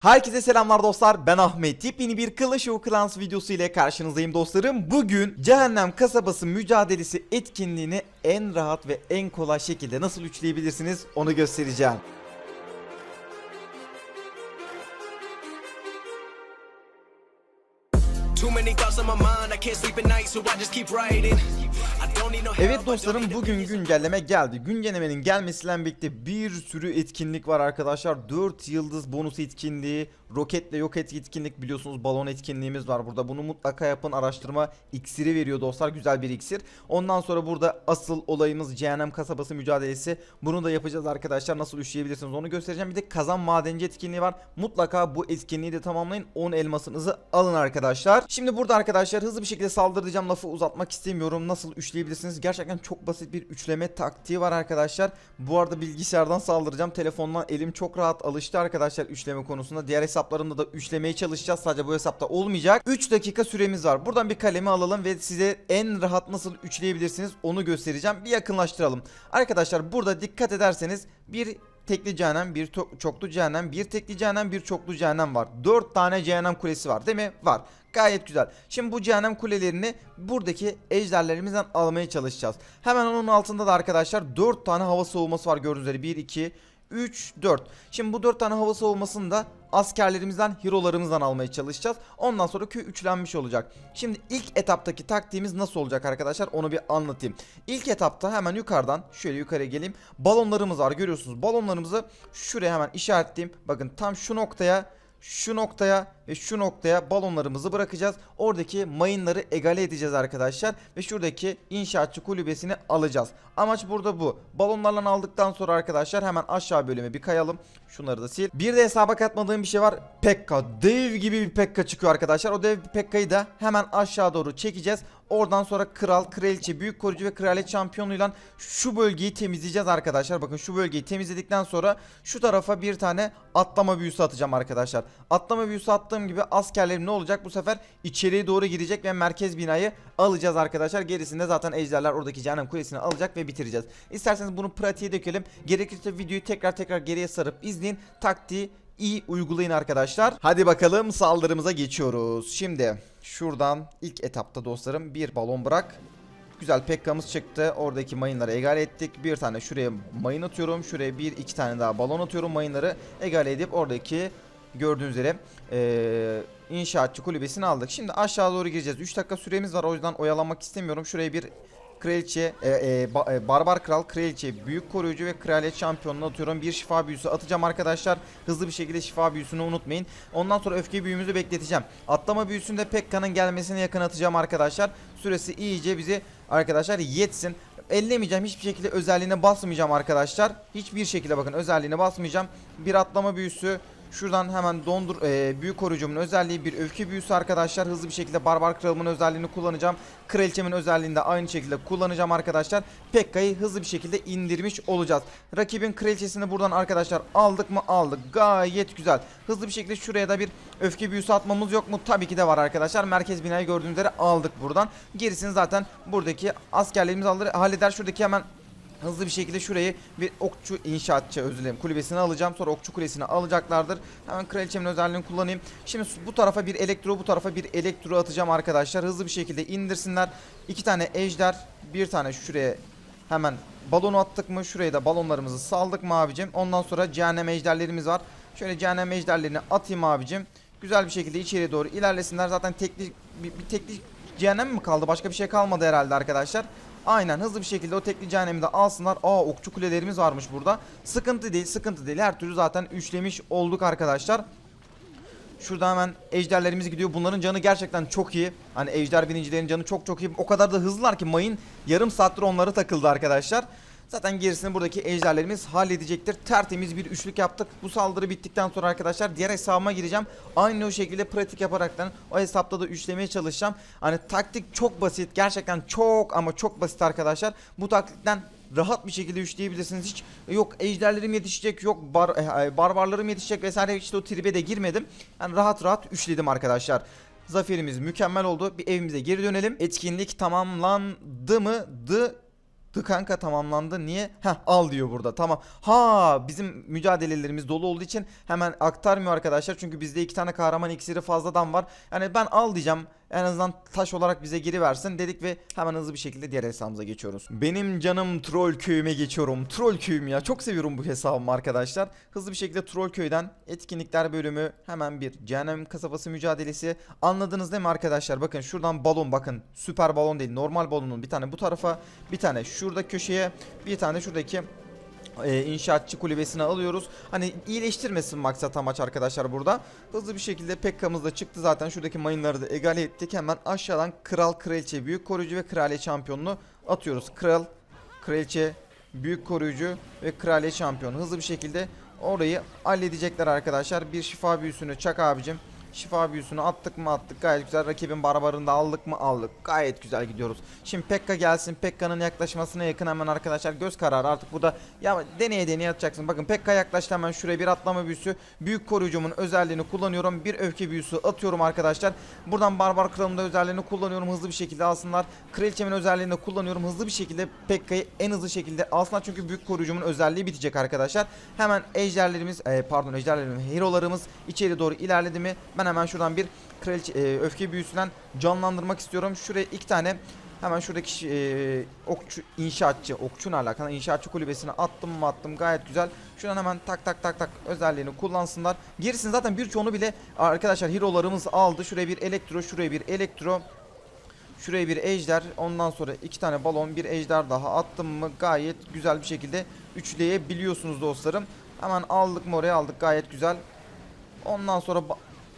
Herkese selamlar dostlar. Ben Ahmet. Yepyeni bir Clash of Clans videosu ile karşınızdayım dostlarım. Bugün Cehennem Kasabası mücadelesi etkinliğini en rahat ve en kolay şekilde nasıl üçleyebilirsiniz onu göstereceğim. Too many thoughts on my mind, I can't sleep at night, so I just keep writing. I don't need no help, I Evet dostlarım bugün güncelleme geldi. Güncellemenin gelmesiyle birlikte bir sürü etkinlik var arkadaşlar. 4 yıldız bonus etkinliği, roketle yok et etkinlik biliyorsunuz balon etkinliğimiz var burada. Bunu mutlaka yapın araştırma iksiri veriyor dostlar. Güzel bir iksir. Ondan sonra burada asıl olayımız cehennem kasabası mücadelesi. Bunu da yapacağız arkadaşlar. Nasıl üşleyebilirsiniz onu göstereceğim. Bir de kazan madenci etkinliği var. Mutlaka bu etkinliği de tamamlayın. 10 elmasınızı alın arkadaşlar. Şimdi burada arkadaşlar hızlı bir şekilde saldıracağım. Lafı uzatmak istemiyorum. Nasıl üçleyebilirsiniz? Gerçekten çok basit bir üçleme taktiği var arkadaşlar. Bu arada bilgisayardan saldıracağım. Telefondan elim çok rahat alıştı arkadaşlar üçleme konusunda. Diğer hesaplarımda da üçlemeye çalışacağız. Sadece bu hesapta olmayacak. 3 dakika süremiz var. Buradan bir kalemi alalım ve size en rahat nasıl üçleyebilirsiniz onu göstereceğim. Bir yakınlaştıralım. Arkadaşlar burada dikkat ederseniz bir tekli cehennem, bir çoklu cehennem, bir tekli cehennem, bir çoklu cehennem var. 4 tane cehennem kulesi var değil mi? Var. Gayet güzel. Şimdi bu cehennem kulelerini buradaki ejderlerimizden almaya çalışacağız. Hemen onun altında da arkadaşlar 4 tane hava savunması var gördüğünüz üzere. 1, 2, 3, 4. Şimdi bu 4 tane hava savunmasını da askerlerimizden, hero'larımızdan almaya çalışacağız. Ondan sonra köy üçlenmiş olacak. Şimdi ilk etaptaki taktiğimiz nasıl olacak arkadaşlar onu bir anlatayım. İlk etapta hemen yukarıdan şöyle yukarıya geleyim. Balonlarımız var görüyorsunuz. Balonlarımızı şuraya hemen işaretleyeyim. Bakın tam şu noktaya şu noktaya ve şu noktaya balonlarımızı bırakacağız. Oradaki mayınları egale edeceğiz arkadaşlar. Ve şuradaki inşaatçı kulübesini alacağız. Amaç burada bu. Balonlarla aldıktan sonra arkadaşlar hemen aşağı bölüme bir kayalım. Şunları da sil. Bir de hesaba katmadığım bir şey var. Pekka. Dev gibi bir Pekka çıkıyor arkadaşlar. O dev Pekka'yı da hemen aşağı doğru çekeceğiz. Oradan sonra kral, kraliçe, büyük korucu ve kraliyet şampiyonuyla şu bölgeyi temizleyeceğiz arkadaşlar. Bakın şu bölgeyi temizledikten sonra şu tarafa bir tane atlama büyüsü atacağım arkadaşlar. Atlama büyüsü attığım gibi askerlerim ne olacak bu sefer içeriye doğru girecek ve merkez binayı alacağız arkadaşlar. Gerisinde zaten ejderler oradaki cehennem kulesini alacak ve bitireceğiz. İsterseniz bunu pratiğe dökelim. Gerekirse videoyu tekrar tekrar geriye sarıp izleyin. Taktiği iyi uygulayın arkadaşlar. Hadi bakalım saldırımıza geçiyoruz. Şimdi şuradan ilk etapta dostlarım bir balon bırak. Güzel Pekka'mız çıktı. Oradaki mayınları egale ettik. Bir tane şuraya mayın atıyorum. Şuraya bir iki tane daha balon atıyorum. Mayınları egale edip oradaki gördüğünüz üzere eee, inşaatçı kulübesini aldık. Şimdi aşağı doğru gireceğiz. 3 dakika süremiz var. O yüzden oyalanmak istemiyorum. Şuraya bir kraliçe, e, e, e, barbar kral, kraliçe, büyük koruyucu ve kraliyet şampiyonunu atıyorum. Bir şifa büyüsü atacağım arkadaşlar. Hızlı bir şekilde şifa büyüsünü unutmayın. Ondan sonra öfke büyümüzü bekleteceğim. Atlama büyüsünde Pekka'nın gelmesine yakın atacağım arkadaşlar. Süresi iyice bizi arkadaşlar yetsin. Ellemeyeceğim hiçbir şekilde özelliğine basmayacağım arkadaşlar. Hiçbir şekilde bakın özelliğine basmayacağım. Bir atlama büyüsü Şuradan hemen dondur e, büyük koruyucumun özelliği bir öfke büyüsü arkadaşlar. Hızlı bir şekilde barbar kralımın özelliğini kullanacağım. Kraliçemin özelliğini de aynı şekilde kullanacağım arkadaşlar. Pekka'yı hızlı bir şekilde indirmiş olacağız. Rakibin kraliçesini buradan arkadaşlar aldık mı aldık. Gayet güzel. Hızlı bir şekilde şuraya da bir öfke büyüsü atmamız yok mu? Tabii ki de var arkadaşlar. Merkez binayı gördüğünüz üzere aldık buradan. Gerisini zaten buradaki askerlerimiz alır halleder. Şuradaki hemen Hızlı bir şekilde şurayı bir okçu inşaatçı özür dilerim kulübesini alacağım. Sonra okçu kulesini alacaklardır. Hemen kraliçemin özelliğini kullanayım. Şimdi bu tarafa bir elektro bu tarafa bir elektro atacağım arkadaşlar. Hızlı bir şekilde indirsinler. İki tane ejder bir tane şuraya hemen balonu attık mı? Şuraya da balonlarımızı saldık mı abicim? Ondan sonra cehennem ejderlerimiz var. Şöyle cehennem ejderlerini atayım abicim. Güzel bir şekilde içeriye doğru ilerlesinler. Zaten tekli bir, bir tekli cehennem mi kaldı? Başka bir şey kalmadı herhalde arkadaşlar. Aynen hızlı bir şekilde o tekli cehennemi de alsınlar. Aa okçu kulelerimiz varmış burada. Sıkıntı değil sıkıntı değil. Her türlü zaten üçlemiş olduk arkadaşlar. Şurada hemen ejderlerimiz gidiyor. Bunların canı gerçekten çok iyi. Hani ejder binicilerin canı çok çok iyi. O kadar da hızlılar ki mayın yarım saattir onları takıldı arkadaşlar. Zaten gerisini buradaki ejderlerimiz halledecektir. Tertemiz bir üçlük yaptık. Bu saldırı bittikten sonra arkadaşlar diğer hesabıma gireceğim. Aynı o şekilde pratik yaparaktan o hesapta da üçlemeye çalışacağım. Hani taktik çok basit. Gerçekten çok ama çok basit arkadaşlar. Bu taktikten rahat bir şekilde üçleyebilirsiniz. Hiç yok ejderlerim yetişecek, yok bar, e, barbarlarım yetişecek vesaire işte o tribe de girmedim. Yani rahat rahat üçledim arkadaşlar. Zaferimiz mükemmel oldu. Bir evimize geri dönelim. Etkinlik tamamlandı mı? Dı kanka tamamlandı. Niye? Heh al diyor burada. Tamam. Ha bizim mücadelelerimiz dolu olduğu için hemen aktarmıyor arkadaşlar. Çünkü bizde iki tane kahraman iksiri fazladan var. Yani ben al diyeceğim. En azından taş olarak bize geri versin dedik ve hemen hızlı bir şekilde diğer hesabımıza geçiyoruz. Benim canım troll köyüme geçiyorum. Troll köyüm ya. Çok seviyorum bu hesabımı arkadaşlar. Hızlı bir şekilde troll köyden etkinlikler bölümü hemen bir cehennem kasabası mücadelesi. Anladınız değil mi arkadaşlar? Bakın şuradan balon bakın. Süper balon değil. Normal balonun bir tane bu tarafa, bir tane şurada köşeye, bir tane şuradaki e, inşaatçı kulübesine alıyoruz. Hani iyileştirmesin maksat amaç arkadaşlar burada. Hızlı bir şekilde Pekka'mız da çıktı zaten. Şuradaki mayınları da egale ettik. Hemen aşağıdan kral, kraliçe, büyük koruyucu ve kraliçe şampiyonunu atıyoruz. Kral, kraliçe, büyük koruyucu ve kraliçe şampiyonu. Hızlı bir şekilde orayı halledecekler arkadaşlar. Bir şifa büyüsünü çak abicim. Şifa büyüsünü attık mı attık gayet güzel. Rakibin barbarını da aldık mı aldık. Gayet güzel gidiyoruz. Şimdi Pekka gelsin. Pekka'nın yaklaşmasına yakın hemen arkadaşlar göz kararı artık bu da ya deneye deneye atacaksın. Bakın Pekka yaklaştı hemen şuraya bir atlama büyüsü. Büyük koruyucumun özelliğini kullanıyorum. Bir öfke büyüsü atıyorum arkadaşlar. Buradan barbar kralımın da özelliğini kullanıyorum. Hızlı bir şekilde alsınlar. Kraliçemin özelliğini de kullanıyorum. Hızlı bir şekilde Pekka'yı en hızlı şekilde alsınlar. Çünkü büyük koruyucumun özelliği bitecek arkadaşlar. Hemen ejderlerimiz e, pardon ejderlerimiz hero'larımız içeri doğru ilerledi mi? Ben hemen şuradan bir kraliçe e, öfke büyüsünden canlandırmak istiyorum. Şuraya iki tane hemen şuradaki e, okçu inşaatçı okçuyla alakalı inşaatçı kulübesine attım mı attım gayet güzel. Şuradan hemen tak tak tak tak özelliğini kullansınlar. Gerisini zaten birçoğunu bile arkadaşlar hero'larımız aldı. Şuraya bir elektro, şuraya bir elektro. Şuraya bir ejder. Ondan sonra iki tane balon, bir ejder daha attım mı gayet güzel bir şekilde üçleyebiliyorsunuz dostlarım. Hemen aldık mı oraya aldık gayet güzel. Ondan sonra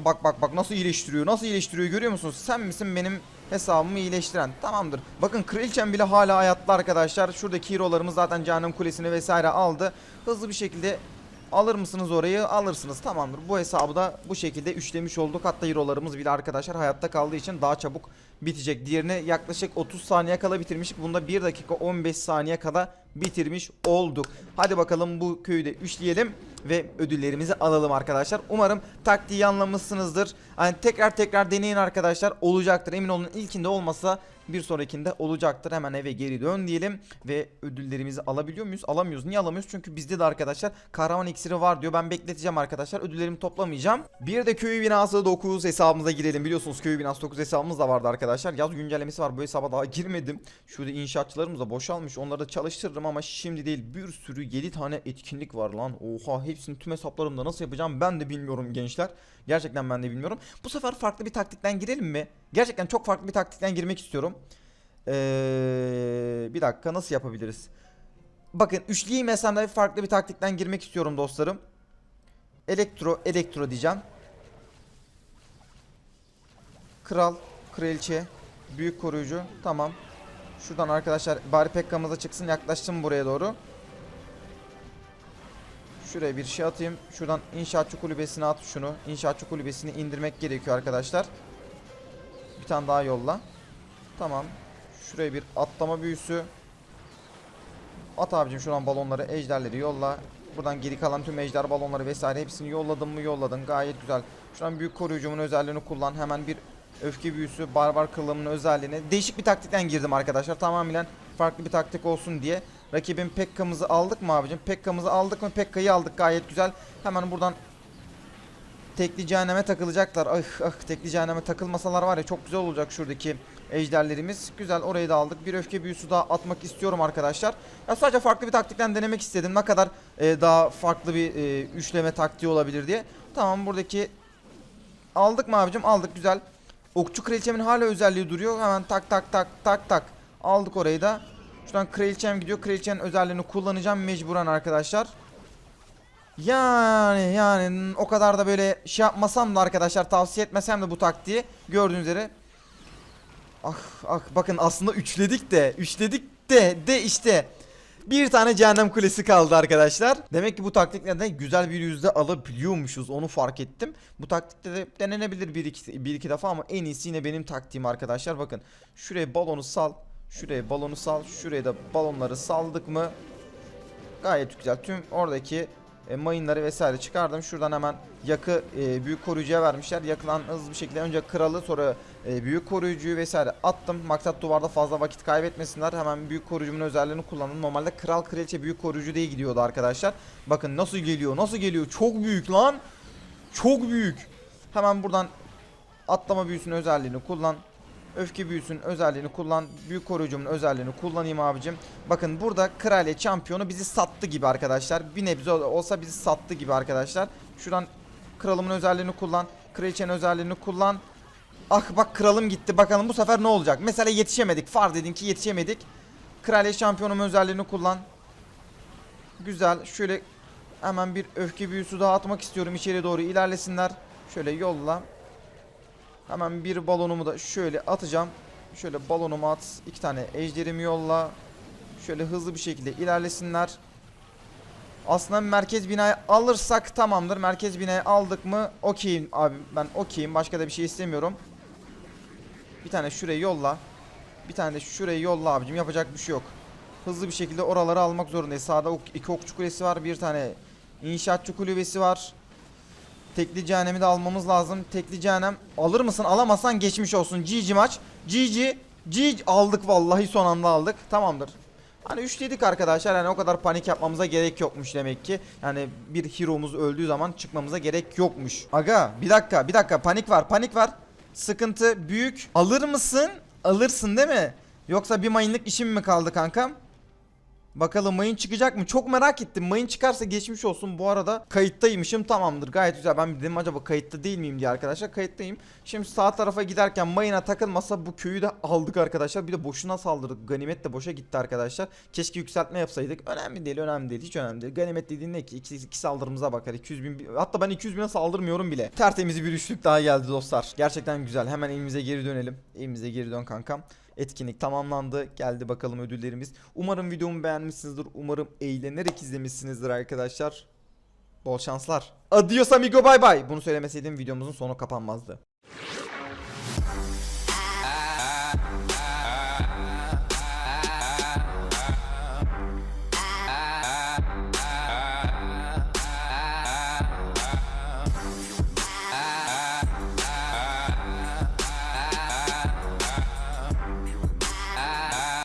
bak bak bak nasıl iyileştiriyor. Nasıl iyileştiriyor görüyor musunuz? Sen misin benim hesabımı iyileştiren? Tamamdır. Bakın kraliçem bile hala hayatta arkadaşlar. Şuradaki hero'larımız zaten cehennem kulesini vesaire aldı. Hızlı bir şekilde Alır mısınız orayı? Alırsınız. Tamamdır. Bu hesabı da bu şekilde üçlemiş olduk. Hatta hero'larımız bile arkadaşlar hayatta kaldığı için daha çabuk bitecek. Diğerini yaklaşık 30 saniye kala bitirmiştik. Bunda 1 dakika 15 saniye kala bitirmiş olduk. Hadi bakalım bu köyü de üçleyelim ve ödüllerimizi alalım arkadaşlar. Umarım taktiği anlamışsınızdır. Hani tekrar tekrar deneyin arkadaşlar. Olacaktır. Emin olun ilkinde olmasa bir sonrakinde olacaktır. Hemen eve geri dön diyelim ve ödüllerimizi alabiliyor muyuz? Alamıyoruz. Niye alamıyoruz? Çünkü bizde de arkadaşlar kahraman iksiri var diyor. Ben bekleteceğim arkadaşlar. Ödüllerimi toplamayacağım. Bir de köy binası 9 hesabımıza girelim. Biliyorsunuz köy binası 9 hesabımız da vardı arkadaşlar. Yaz güncellemesi var. Bu hesaba daha girmedim. Şurada inşaatçılarımız da boşalmış. Onları da çalıştırırım ama şimdi değil. Bir sürü 7 tane etkinlik var lan. Oha hepsini tüm hesaplarımda nasıl yapacağım ben de bilmiyorum gençler. Gerçekten ben de bilmiyorum. Bu sefer farklı bir taktikten girelim mi? Gerçekten çok farklı bir taktikten girmek istiyorum. Ee, bir dakika nasıl yapabiliriz? Bakın üçlüyüm de farklı bir taktikten girmek istiyorum dostlarım. Elektro, elektro diyeceğim. Kral, kraliçe, büyük koruyucu. Tamam. Şuradan arkadaşlar bari Pekka'mıza çıksın. Yaklaştım buraya doğru. Şuraya bir şey atayım. Şuradan inşaatçı kulübesine at şunu. İnşaatçı kulübesini indirmek gerekiyor arkadaşlar. Bir tane daha yolla. Tamam. Şuraya bir atlama büyüsü. At abicim şuradan balonları, ejderleri yolla. Buradan geri kalan tüm ejder balonları vesaire hepsini yolladın mı yolladın. Gayet güzel. Şuradan büyük koruyucumun özelliğini kullan. Hemen bir öfke büyüsü, barbar kılımının özelliğini. Değişik bir taktikten girdim arkadaşlar. Tamamen farklı bir taktik olsun diye. Rakibin Pekka'mızı aldık mı abicim? Pekka'mızı aldık mı? Pekka'yı aldık gayet güzel. Hemen buradan tekli cehenneme takılacaklar. Ah ah tekli cehenneme takılmasalar var ya çok güzel olacak şuradaki ejderlerimiz. Güzel orayı da aldık. Bir öfke büyüsü daha atmak istiyorum arkadaşlar. Ya sadece farklı bir taktikten denemek istedim. Ne kadar e, daha farklı bir e, üçleme taktiği olabilir diye. Tamam buradaki aldık mı abicim? Aldık güzel. Okçu kraliçemin hala özelliği duruyor. Hemen tak tak tak tak tak. Aldık orayı da. Şuradan kraliçem gidiyor. Kraliçenin özelliğini kullanacağım mecburen arkadaşlar. Yani yani o kadar da böyle şey yapmasam da arkadaşlar tavsiye etmesem de bu taktiği gördüğünüz üzere. Ah ah bakın aslında üçledik de üçledik de de işte bir tane cehennem kulesi kaldı arkadaşlar. Demek ki bu taktikle de güzel bir yüzde alabiliyormuşuz onu fark ettim. Bu taktikte de denenebilir bir iki, bir iki defa ama en iyisi yine benim taktiğim arkadaşlar. Bakın şuraya balonu sal. Şuraya balonu sal. Şuraya da balonları saldık mı? Gayet güzel. Tüm oradaki e, mayınları vesaire çıkardım. Şuradan hemen yakı e, büyük koruyucuya vermişler. Yakılan hızlı bir şekilde önce kralı sonra e, büyük koruyucuyu vesaire attım. Maksat duvarda fazla vakit kaybetmesinler. Hemen büyük koruyucumun özelliğini kullandım. Normalde kral kraliçe büyük koruyucu diye gidiyordu arkadaşlar. Bakın nasıl geliyor nasıl geliyor çok büyük lan. Çok büyük. Hemen buradan atlama büyüsünün özelliğini kullan. Öfke büyüsünün özelliğini kullan. Büyük koruyucumun özelliğini kullanayım abicim. Bakın burada kraliye şampiyonu bizi sattı gibi arkadaşlar. Bir nebze olsa bizi sattı gibi arkadaşlar. Şuradan kralımın özelliğini kullan. Kraliçenin özelliğini kullan. Ah bak kralım gitti. Bakalım bu sefer ne olacak? Mesela yetişemedik. Far dedin ki yetişemedik. Kraliye şampiyonumun özelliğini kullan. Güzel. Şöyle hemen bir öfke büyüsü daha atmak istiyorum. İçeri doğru ilerlesinler. Şöyle yolla. Hemen bir balonumu da şöyle atacağım. Şöyle balonumu at. iki tane ejderimi yolla. Şöyle hızlı bir şekilde ilerlesinler. Aslında merkez binayı alırsak tamamdır. Merkez binayı aldık mı okeyim abi. Ben okeyim. Başka da bir şey istemiyorum. Bir tane şuraya yolla. Bir tane de şuraya yolla abicim. Yapacak bir şey yok. Hızlı bir şekilde oraları almak zorundayız. Sağda ok- iki okçu kulesi var. Bir tane inşaatçı kulübesi var. Tekli cehennemi de almamız lazım. Tekli cehennem alır mısın? Alamazsan geçmiş olsun. GG maç. GG. GG aldık vallahi son anda aldık. Tamamdır. Hani üçledik arkadaşlar. Yani o kadar panik yapmamıza gerek yokmuş demek ki. Yani bir hero'muz öldüğü zaman çıkmamıza gerek yokmuş. Aga bir dakika bir dakika panik var panik var. Sıkıntı büyük. Alır mısın? Alırsın değil mi? Yoksa bir mayınlık işim mi kaldı kankam? Bakalım mayın çıkacak mı? Çok merak ettim. Mayın çıkarsa geçmiş olsun. Bu arada kayıttaymışım. Tamamdır. Gayet güzel. Ben dedim acaba kayıtta değil miyim diye arkadaşlar. Kayıttayım. Şimdi sağ tarafa giderken mayına takılmasa bu köyü de aldık arkadaşlar. Bir de boşuna saldırdık. Ganimet de boşa gitti arkadaşlar. Keşke yükseltme yapsaydık. Önemli değil. Önemli değil. Hiç önemli değil. Ganimet dediğin ne ki? İki, iki saldırımıza bakar. 200 bin. Hatta ben 200 bine saldırmıyorum bile. Tertemiz bir üçlük daha geldi dostlar. Gerçekten güzel. Hemen evimize geri dönelim. Evimize geri dön kankam. Etkinlik tamamlandı. Geldi bakalım ödüllerimiz. Umarım videomu beğenmişsinizdir. Umarım eğlenerek izlemişsinizdir arkadaşlar. Bol şanslar. Adios amigo bye bye. Bunu söylemeseydim videomuzun sonu kapanmazdı.